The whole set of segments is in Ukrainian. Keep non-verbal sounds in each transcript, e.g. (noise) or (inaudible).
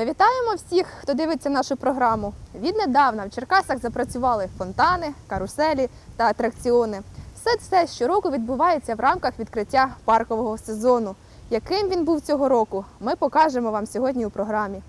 Ми вітаємо всіх, хто дивиться нашу програму. Віднедавна в Черкасах запрацювали фонтани, каруселі та атракціони. Все це щороку відбувається в рамках відкриття паркового сезону. Яким він був цього року, ми покажемо вам сьогодні у програмі.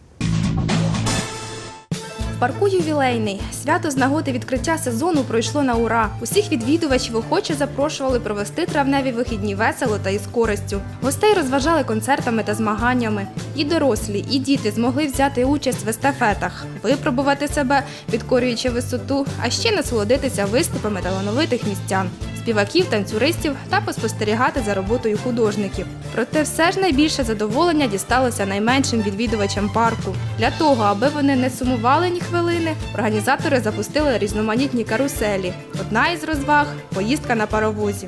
Парку ювілейний свято з нагоди відкриття сезону пройшло на ура. Усіх відвідувачів охоче запрошували провести травневі вихідні весело та із користю. Гостей розважали концертами та змаганнями. І дорослі, і діти змогли взяти участь в естафетах, випробувати себе, підкорюючи висоту, а ще насолодитися виступами талановитих містян. Співаків, танцюристів та поспостерігати за роботою художників. Проте все ж найбільше задоволення дісталося найменшим відвідувачам парку. Для того, аби вони не сумували ні хвилини, організатори запустили різноманітні каруселі. Одна із розваг поїздка на паровозі.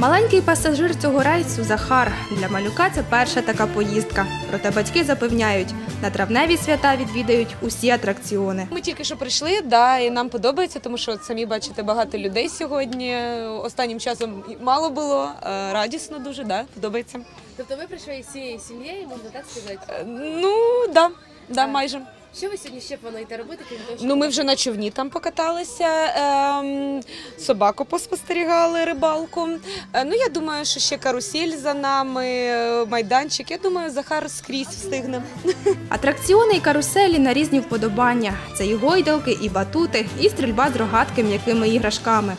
Маленький пасажир цього рейсу Захар. Для малюка це перша така поїздка. Проте батьки запевняють, на травневі свята відвідають усі атракціони. Ми тільки що прийшли, да, і нам подобається, тому що от самі бачите багато людей сьогодні. Останнім часом мало було, е, радісно дуже, да, подобається. Тобто ви прийшли із цією сім'єю, можна так сказати. Е, Ну, да, да, майже. Що ви сьогодні ще плануєте робити, крім того, що Ну, ми вже на човні там покаталися, ем, собаку поспостерігали, рибалку. Е, ну, я думаю, що ще карусель за нами, е, майданчик. Я думаю, Захар скрізь встигне. (laughs) Атракціони і каруселі на різні вподобання. Це і гойдалки, і батути, і стрільба з рогатки м'якими іграшками.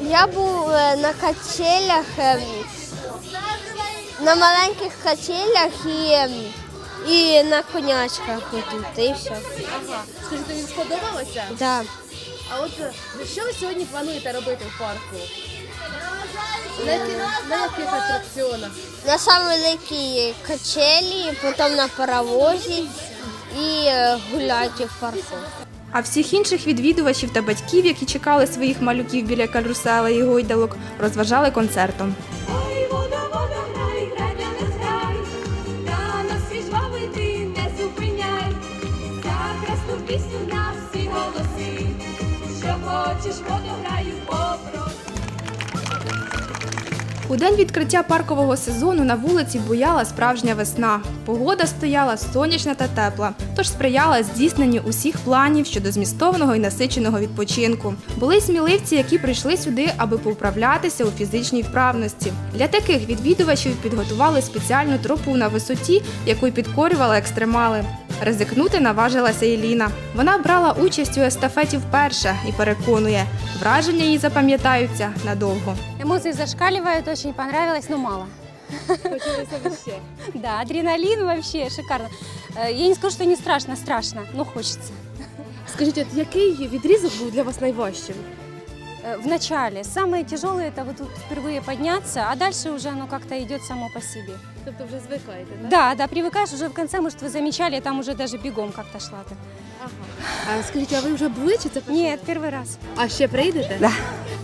Я був е, на качелях, ем, на маленьких качелях і, ем, і на конячках отут, і все. ага. Скажіть, тобі сподобалося? Да. А от е, що ви сьогодні плануєте робити в парку? На, які- на яких атракціонах? На великій качелі, потім на паровозі і е, гуляти в парку. А всіх інших відвідувачів та батьків, які чекали своїх малюків біля карусела і гойдалок, розважали концертом. Хочеш, воду граю. У день відкриття паркового сезону на вулиці буяла справжня весна. Погода стояла сонячна та тепла, тож сприяла здійсненню усіх планів щодо змістовного і насиченого відпочинку. Були сміливці, які прийшли сюди, аби поуправлятися у фізичній вправності. Для таких відвідувачів підготували спеціальну тропу на висоті, яку підкорювали екстремали. Ризикнути наважилася і Ліна. Вона брала участь у естафеті вперше і переконує, враження їй запам'ятаються надовго. Эмоции зашкаливают, очень понравилось, но мало. Хотілося б ще. Да, (laughs) адреналин вообще шикарно. Э, Я не скажу, что не страшно, страшно, но хочется. Скажіть, от який відрізок був для вас найважчим? Э, В начале самое тяжелое это вот тут впервые подняться, а дальше уже оно как-то идет само по себе. Тобто вже звикаєте, так? Да, да, привыкаешь уже в конце, может, вы замечали, там уже даже бегом как-то шла ты. Ага. А скажіть, а ви вже були чи це перший Нет, раз? первый раз. А ще прийдете? Да.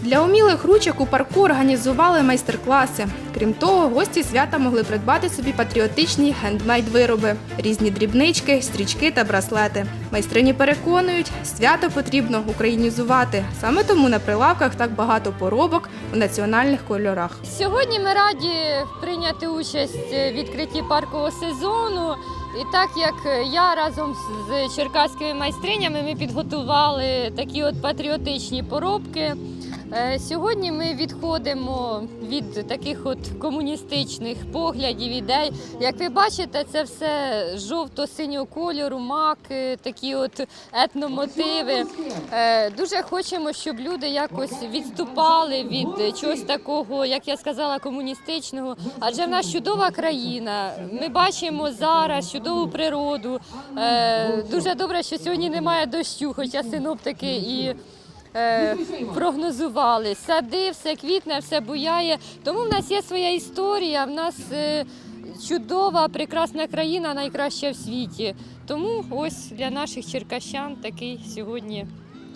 Для умілих ручок у парку організували майстер-класи. Крім того, гості свята могли придбати собі патріотичні хендмейд-вироби, різні дрібнички, стрічки та браслети. Майстрині переконують, свято потрібно українізувати. Саме тому на прилавках так багато поробок у національних кольорах. Сьогодні ми раді прийняти участь в відкритті паркового сезону. І так як я разом з черкаськими майстринями ми підготували такі от патріотичні поробки. Е, Сьогодні ми відходимо від таких от комуністичних поглядів, ідей. Як ви бачите, це все жовто-синього кольору, маки, такі от етномотиви. Е, Дуже хочемо, щоб люди якось відступали від чогось такого, як я сказала, комуністичного. Адже в нас чудова країна. Ми бачимо зараз чудову природу. Е, Дуже добре, що сьогодні немає дощу, хоча синоптики і. Е, Прогнозували сади, все квітне, все буяє. Тому в нас є своя історія. В нас е, чудова, прекрасна країна, найкраща в світі. Тому ось для наших черкащан такий сьогодні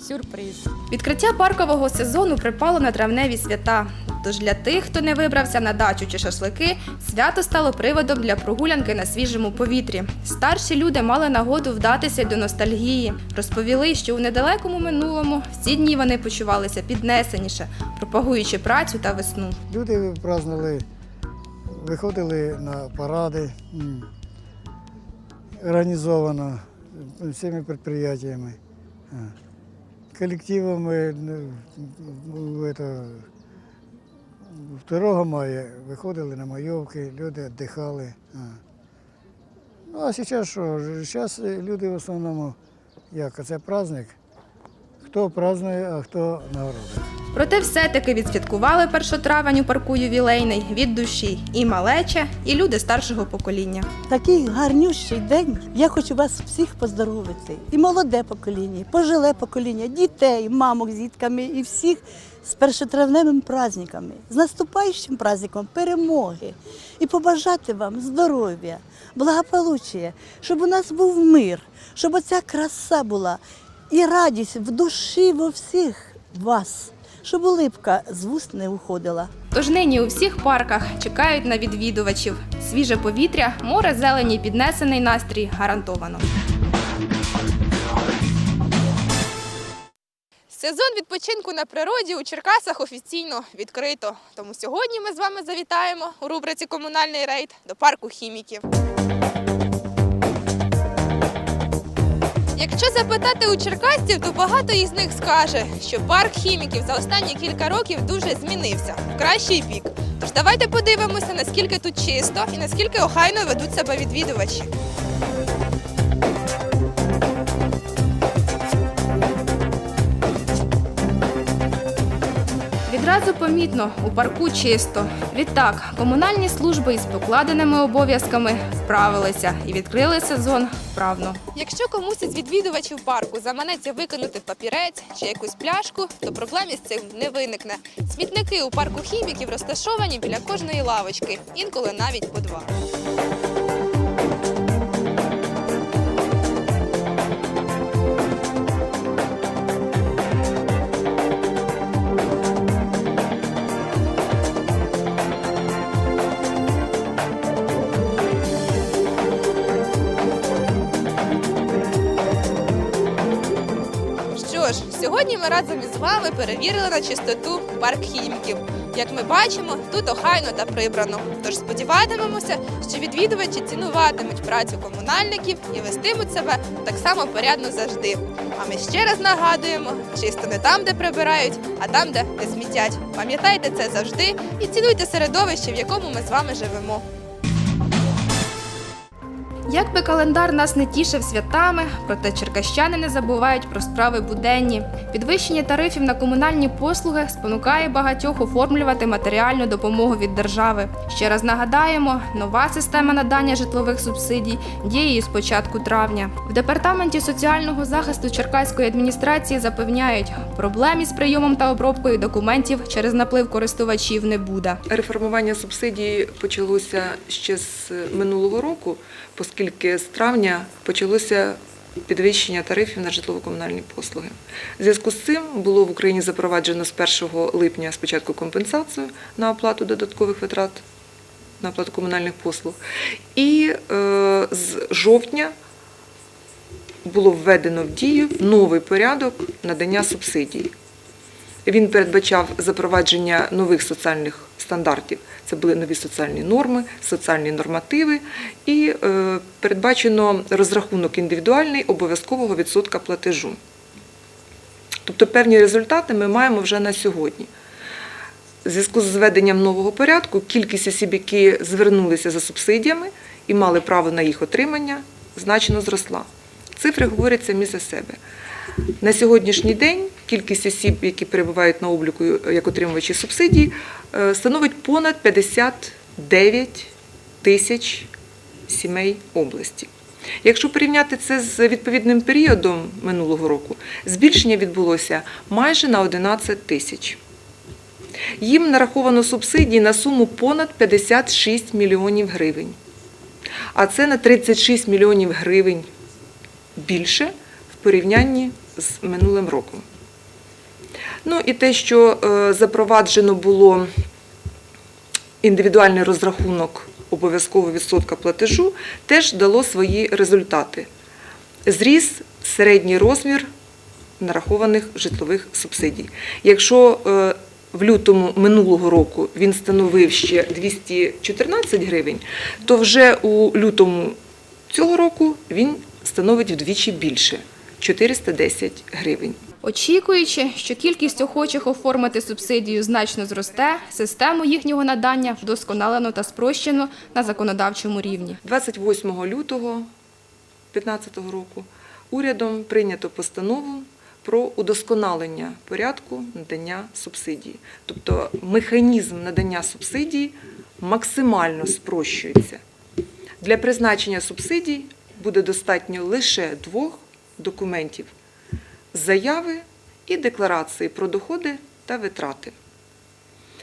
сюрприз. Відкриття паркового сезону припало на травневі свята. Тож для тих, хто не вибрався на дачу чи шашлики, свято стало приводом для прогулянки на свіжому повітрі. Старші люди мали нагоду вдатися до ностальгії. Розповіли, що у недалекому минулому в ці дні вони почувалися піднесеніше, пропагуючи працю та весну. Люди празднували виходили на паради організовано е, всіми підприємствами, е, колективами е, в это, 2 мая виходили на майовки, люди віддихали. Ну а зараз що? Зараз люди в основному, як це праздник, хто празднує, а хто нагороди. Проте все-таки відсвяткували 1 травень у парку ювілейний від душі і малеча, і люди старшого покоління. Такий гарнющий день. Я хочу вас всіх поздоровити. І молоде покоління, і пожиле покоління, дітей, мамок з дітками і всіх з першотравневими праздниками, з наступаючим праздником перемоги. І побажати вам здоров'я, благополуччя, щоб у нас був мир, щоб оця краса була і радість в душі во всіх вас, щоб улипка з вуст не уходила. Тож нині у всіх парках чекають на відвідувачів. Свіже повітря, море зелені, піднесений настрій гарантовано. Сезон відпочинку на природі у Черкасах офіційно відкрито. Тому сьогодні ми з вами завітаємо у рубриці Комунальний рейд до парку хіміків. Якщо запитати у черкасців, то багато із них скаже, що парк хіміків за останні кілька років дуже змінився в кращий бік. Тож давайте подивимося, наскільки тут чисто і наскільки охайно ведуть себе відвідувачі. Відразу помітно, у парку чисто. Відтак, комунальні служби із покладеними обов'язками вправилися і відкрили сезон вправно. Якщо комусь із відвідувачів парку заманеться викинути папірець чи якусь пляшку, то проблем із цим не виникне. Смітники у парку хіміків розташовані біля кожної лавочки, інколи навіть по два. Ми разом із вами перевірили на чистоту парк хіміків. Як ми бачимо, тут охайно та прибрано. Тож сподіватимемося, що відвідувачі цінуватимуть працю комунальників і вестимуть себе так само порядно завжди. А ми ще раз нагадуємо: чисто не там, де прибирають, а там, де не смітять. Пам'ятайте це завжди і цінуйте середовище, в якому ми з вами живемо. Як би календар нас не тішив святами, проте черкащани не забувають про справи буденні. Підвищення тарифів на комунальні послуги спонукає багатьох оформлювати матеріальну допомогу від держави. Ще раз нагадаємо, нова система надання житлових субсидій діє з початку травня. В департаменті соціального захисту Черкаської адміністрації запевняють, проблем із прийомом та обробкою документів через наплив користувачів не буде. Реформування субсидій почалося ще з минулого року, оскільки з травня почалося підвищення тарифів на житлово-комунальні послуги. В зв'язку з цим було в Україні запроваджено з 1 липня спочатку компенсацію на оплату додаткових витрат на оплату комунальних послуг. І е, з жовтня було введено в дію новий порядок надання субсидій. Він передбачав запровадження нових соціальних стандартів. Це були нові соціальні норми, соціальні нормативи, і е, передбачено розрахунок індивідуальний обов'язкового відсотка платежу. Тобто певні результати ми маємо вже на сьогодні. В зв'язку з зведенням нового порядку кількість осіб, які звернулися за субсидіями і мали право на їх отримання, значно зросла. Цифри говорять самі за себе. На сьогоднішній день кількість осіб, які перебувають на обліку як отримувачі субсидій, е, становить понад 59 тисяч сімей області. Якщо порівняти це з відповідним періодом минулого року, збільшення відбулося майже на 11 тисяч. Їм нараховано субсидії на суму понад 56 мільйонів гривень. А це на 36 мільйонів гривень більше в порівнянні з минулим роком. Ну і те, що е, запроваджено було індивідуальний розрахунок обов'язкового відсотка платежу, теж дало свої результати. Зріс середній розмір нарахованих житлових субсидій. Якщо е, в лютому минулого року він становив ще 214 гривень, то вже у лютому цього року він становить вдвічі більше 410 гривень. Очікуючи, що кількість охочих оформити субсидію значно зросте, систему їхнього надання вдосконалено та спрощено на законодавчому рівні. 28 лютого 2015 року урядом прийнято постанову про удосконалення порядку надання субсидії. Тобто механізм надання субсидій максимально спрощується. Для призначення субсидій буде достатньо лише двох документів заяви і декларації про доходи та витрати.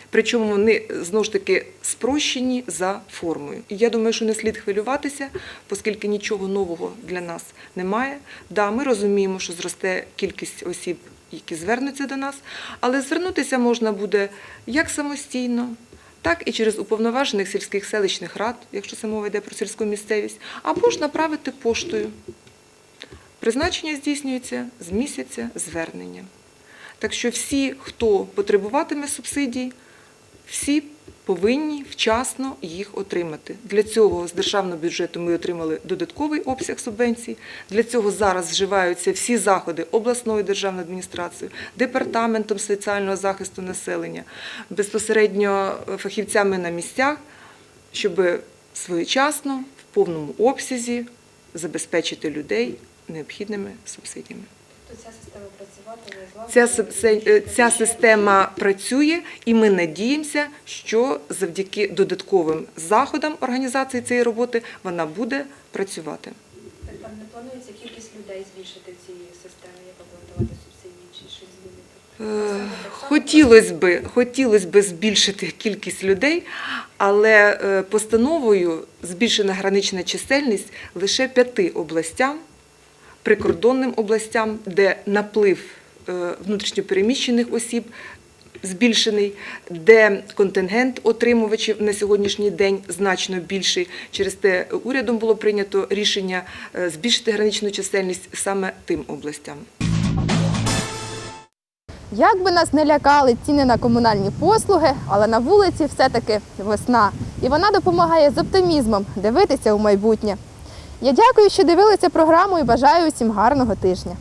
Причому вони знову ж таки спрощені за формою. І я думаю, що не слід хвилюватися, оскільки нічого нового для нас немає. Да, ми розуміємо, що зросте кількість осіб, які звернуться до нас, але звернутися можна буде як самостійно, так і через уповноважених сільських селищних рад, якщо це мова йде про сільську місцевість, або ж направити поштою. Призначення здійснюється з місяця звернення. Так що всі, хто потребуватиме субсидій, всі повинні вчасно їх отримати. Для цього з державного бюджету ми отримали додатковий обсяг субвенцій. Для цього зараз вживаються всі заходи обласної державної адміністрації, департаментом соціального захисту населення, безпосередньо фахівцями на місцях, щоб своєчасно в повному обсязі забезпечити людей необхідними субсидіями. Ця, суб- це- е, ця система працює, і ми надіємося, що завдяки додатковим заходам організації цієї роботи вона буде працювати. Там не планується кількість людей збільшити в цій системі, яка буде субсидії, чи щось змінити? Хотілося би, хотілось би збільшити кількість людей, але е, постановою збільшена гранична чисельність лише п'яти областям, прикордонним областям, де наплив е, внутрішньопереміщених осіб збільшений, де контингент отримувачів на сьогоднішній день значно більший. Через те урядом було прийнято рішення е, збільшити граничну чисельність саме тим областям. Як би нас не лякали ціни на комунальні послуги, але на вулиці все-таки весна. І вона допомагає з оптимізмом дивитися у майбутнє. Я дякую, що дивилися програму і бажаю усім гарного тижня.